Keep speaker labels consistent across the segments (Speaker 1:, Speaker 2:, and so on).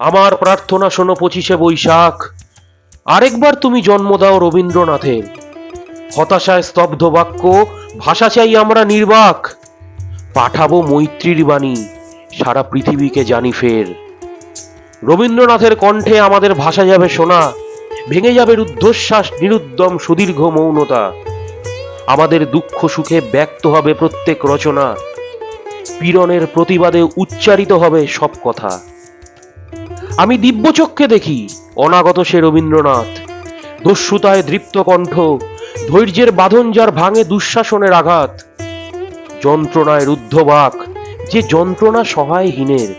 Speaker 1: আমার প্রার্থনা শোনো পঁচিশে বৈশাখ। আরেকবার তুমি জন্ম দাও রবীন্দ্রনাথের। হতাশায় স্তব্ধ বাক্য, ভাষা চাই আমরা নির্বাক। পাঠাবো মৈত্রীর বাণী, সারা পৃথিবীকে জানি ফের। রবীন্দ্রনাথের কণ্ঠে আমাদের ভাষা যাবে শোনা ভেঙে যাবে রুদ্ধশ্বাস নিরুদ্যম সুদীর্ঘ মৌনতা। আমাদের দুঃখ সুখে ব্যক্ত হবে প্রত্যেক রচনা। পীড়নের প্রতিবাদে উচ্চারিত হবে সব কথা। আমি দিব্যচক্ষে দেখি অনাগত সে রবীন্দ্রনাথ। দস্যুতায় দৃপ্ত কণ্ঠ, ধৈর্যের বাঁধন যার ভাঙে দুঃশাসনের আঘাত। যন্ত্রণায় রুদ্ধ বাক, যে যন্ত্রণা সহায়হীনের।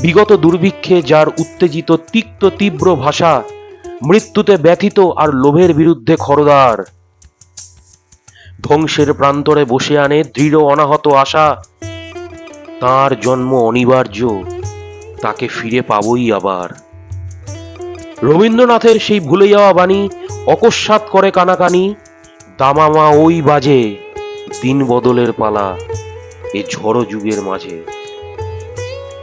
Speaker 1: বিগত দুর্ভিক্ষে যার উত্তেজিত তিক্ত তীব্র ভাষা, মৃত্যুতে ব্যথিত আর লোভের বিরুদ্ধে খরদার। ধ্বংসের প্রান্তরে বসে আনে দৃঢ় অনাহত আশা, তার জন্ম অনিবার্য। তাকে ফিরে পাবই আবার। রবীন্দ্রনাথের সেই ভুলে যাওয়া বাণী অকস্মাৎ করে কানাকানি, দামামা ওই বাজে দিন বদলের পালা এ ঝড় যুগের মাঝে।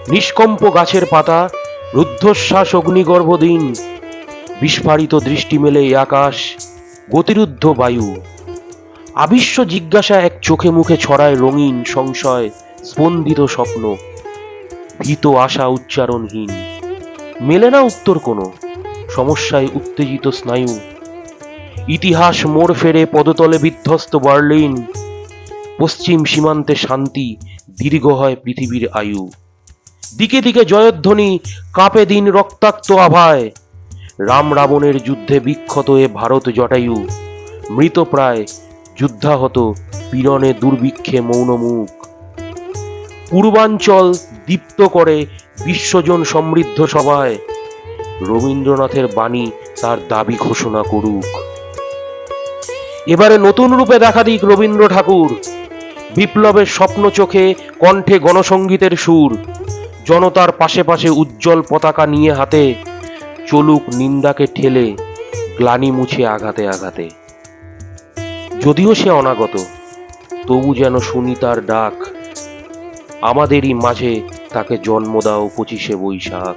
Speaker 1: নিষ্কম্প গাছের পাতা, রুদ্ধশ্বাস অগ্নিগর্ভ দিন, বিস্ফারিত দৃষ্টি মেলে আকাশ, গতিরুদ্ধ বায়ু। আবিশ্ব জিজ্ঞাসা এক চোখে মুখে ছড়ায় রঙিন সংশয়, স্পন্দিত স্বপ্ন। ভীত আশা উচ্চারণহীন। মেলে না উত্তর কোনো, সমস্যায় উত্তেজিত স্নায়ু। ইতিহাস মোড় ফেরে পদতলে বিধ্বস্ত বার্লিন। পশ্চিম সীমান্তে শান্তি দীর্ঘ হয় পৃথিবীর আয়ু। দিকে দিকে জয়ধ্বনি, কাঁপে দিন রক্তাক্ত আভায়। রাম রাবণের যুদ্ধে বিক্ষত এ ভারত জটায়ু। মৃতপ্রায় যুদ্ধাহত পীড়নে দুর্ভিক্ষে মৌনমুখ। পূর্বাঞ্চল দীপ্ত করে বিশ্বজন সমৃদ্ধ সভায়। রবীন্দ্রনাথের বাণী তার দাবি ঘোষণা করুক। এবারে নতুন রূপে দেখা দিক রবীন্দ্র ঠাকুর। বিপ্লবের স্বপ্ন চোখে কণ্ঠে গণসঙ্গীতের সুর। জনতার পাশে পাশে উজ্জ্বল পতাকা নিয়ে হাতে। চলুক নিন্দাকে ঠেলে, গ্লানি মুছে আঘাতে আঘাতে। যদিও সে অনাগত, তবু যেন শুনি তার ডাক। আমাদেরই মাঝে তাকে জন্ম দাও পঁচিশে বৈশাখ।